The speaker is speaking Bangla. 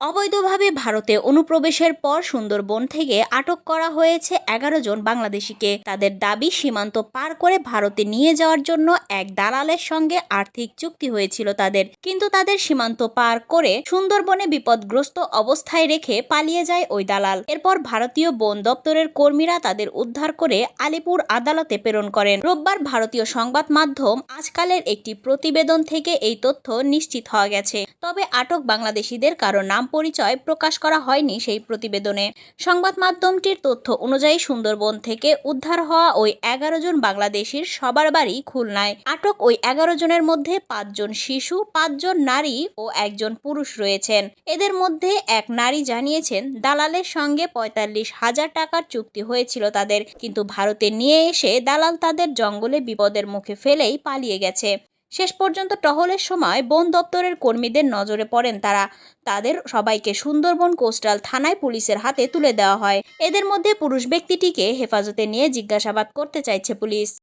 অবৈধভাবে ভারতে অনুপ্রবেশের পর সুন্দরবন থেকে আটক করা হয়েছে এগারো জন বাংলাদেশিকে। তাদের দাবি, সীমান্ত পার করে ভারতে নিয়ে যাওয়ার জন্য এক দালালের সঙ্গে আর্থিক চুক্তি হয়েছিল তাদের। কিন্তু তাদের সীমান্ত পার করে সুন্দরবনে বিপদগ্রস্ত অবস্থায় রেখে পালিয়ে যায় ওই দালাল। এরপর ভারতীয় বন দপ্তরের কর্মীরা তাদের উদ্ধার করে আলিপুর আদালতে প্রেরণ করেন। রোববার ভারতীয় সংবাদ মাধ্যম আজকালের একটি প্রতিবেদন থেকে এই তথ্য নিশ্চিত হওয়া গেছে। তবে আটক বাংলাদেশিদের কারও নাম পরিচয় প্রকাশ করা হয়নি সেই প্রতিবেদনে। সংবাদ মাধ্যমটির তথ্য অনুযায়ী সুন্দরবন থেকে উদ্ধার হওয়া ওই এগারো জন বাংলাদেশির সবার বাড়ি খুলনায়। আটক ওই এগারো জনের মধ্যে পাঁচজন শিশু, পাঁচজন নারী ও একজন পুরুষ রয়েছেন। এদের মধ্যে এক নারী জানিয়েছেন, দালালের সঙ্গে পঁয়তাল্লিশ হাজার টাকার চুক্তি হয়েছিল তাদের, কিন্তু ভারতে নিয়ে এসে দালাল তাদের জঙ্গলে বিপদের মুখে ফেলেই পালিয়ে গেছে। শেষ পর্যন্ত টহলের সময় বন দপ্তরের কর্মীদের নজরে পড়েন তারা। তাদের সবাইকে সুন্দরবন কোস্টাল থানায় পুলিশের হাতে তুলে দেওয়া হয়। এদের মধ্যে পুরুষ ব্যক্তিটিকে হেফাজতে নিয়ে জিজ্ঞাসাবাদ করতে চাইছে পুলিশ।